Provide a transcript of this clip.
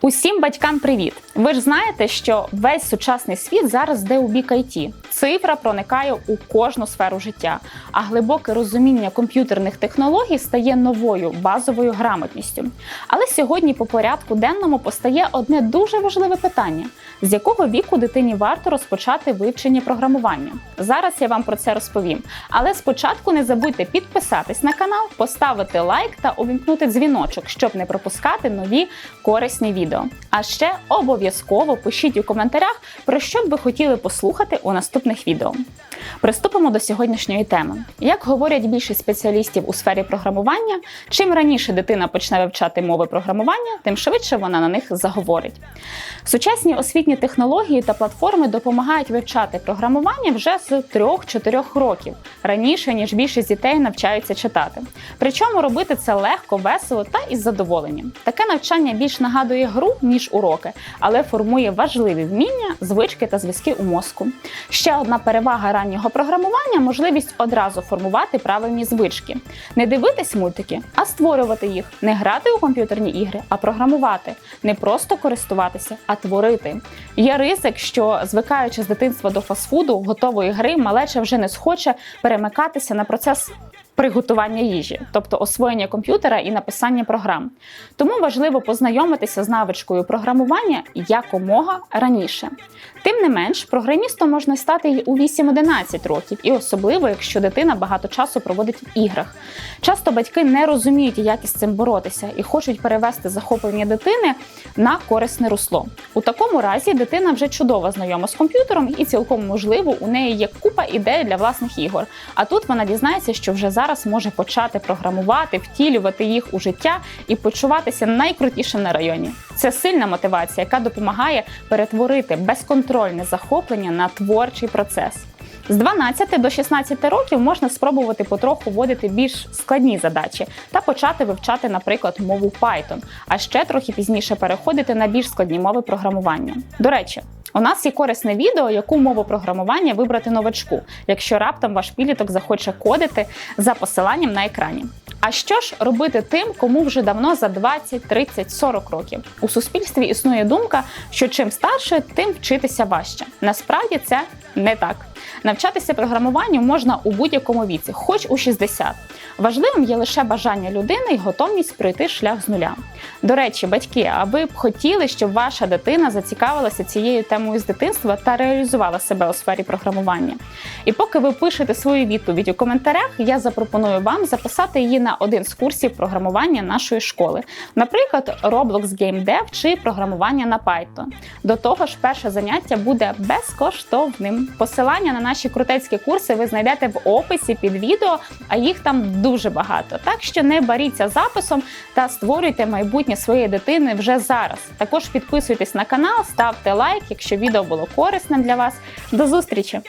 Усім батькам привіт! Ви ж знаєте, що весь сучасний світ зараз йде у бік IT. Цифра проникає у кожну сферу життя, а глибоке розуміння комп'ютерних технологій стає новою базовою грамотністю. Але сьогодні по порядку денному постає одне дуже важливе питання: з якого віку дитині варто розпочати вивчення програмування? Зараз я вам про це розповім. Але спочатку не забудьте підписатись на канал, поставити лайк та увімкнути дзвіночок, щоб не пропускати нові корисні відео. А ще обов'язково пишіть у коментарях, про що б ви хотіли послухати у наступних відео. Приступимо до сьогоднішньої теми. Як говорять більшість спеціалістів у сфері програмування, чим раніше дитина почне вивчати мови програмування, тим швидше вона на них заговорить. Сучасні освітні технології та платформи допомагають вивчати програмування вже з 3-4 років, раніше ніж більшість дітей навчаються читати. Причому робити це легко, весело та із задоволенням. Таке навчання більш нагадує гру ніж уроки, але формує важливі вміння, звички та зв'язки у мозку. Ще одна перевага раннього програмування можливість одразу формувати правильні звички. Не дивитись мультики, а створювати їх, не грати у комп'ютерні ігри, а програмувати, не просто користуватися, а творити. Є ризик, що звикаючи з дитинства до фастфуду, готової гри, малеча вже не схоче перемикатися на процес. Приготування їжі, тобто освоєння комп'ютера і написання програм. Тому важливо познайомитися з навичкою програмування якомога раніше. Тим не менш, програмістом можна стати й у 8-11 років, і особливо, якщо дитина багато часу проводить в іграх. Часто батьки не розуміють, як із цим боротися, і хочуть перевести захоплення дитини на корисне русло. У такому разі дитина вже чудово знайома з комп'ютером, і цілком можливо у неї є купа ідей для власних ігор. А тут вона дізнається, що вже зараз може почати програмувати, втілювати їх у життя і почуватися найкрутішим на районі. Це сильна мотивація, яка допомагає перетворити безконтрольне захоплення на творчий процес. З 12 до 16 років можна спробувати потроху вводити більш складні задачі та почати вивчати, наприклад, мову Python, а ще трохи пізніше переходити на більш складні мови програмування. До речі, у нас є корисне відео, яку мову програмування вибрати новачку, якщо раптом ваш підліток захоче кодити за посиланням на екрані. А що ж робити тим, кому вже давно за 20, 30, 40 років? У суспільстві існує думка, що чим старше, тим вчитися важче. Насправді це не так. Навчатися програмуванню можна у будь-якому віці, хоч у 60. Важливим є лише бажання людини і готовність пройти шлях з нуля. До речі, батьки, а ви б хотіли, щоб ваша дитина зацікавилася цією темою з дитинства та реалізувала себе у сфері програмування. І поки ви пишете свою відповідь у коментарях, я запропоную вам записати її на один з курсів програмування нашої школи, наприклад, Roblox Game Dev чи програмування на Python. До того ж, перше заняття буде безкоштовним. Посилання на наші крутецькі курси ви знайдете в описі під відео, а їх там дуже багато. Так що не боріться записом та створюйте майбутнє своєї дитини вже зараз. Також підписуйтесь на канал, ставте лайк, якщо відео було корисним для вас. До зустрічі!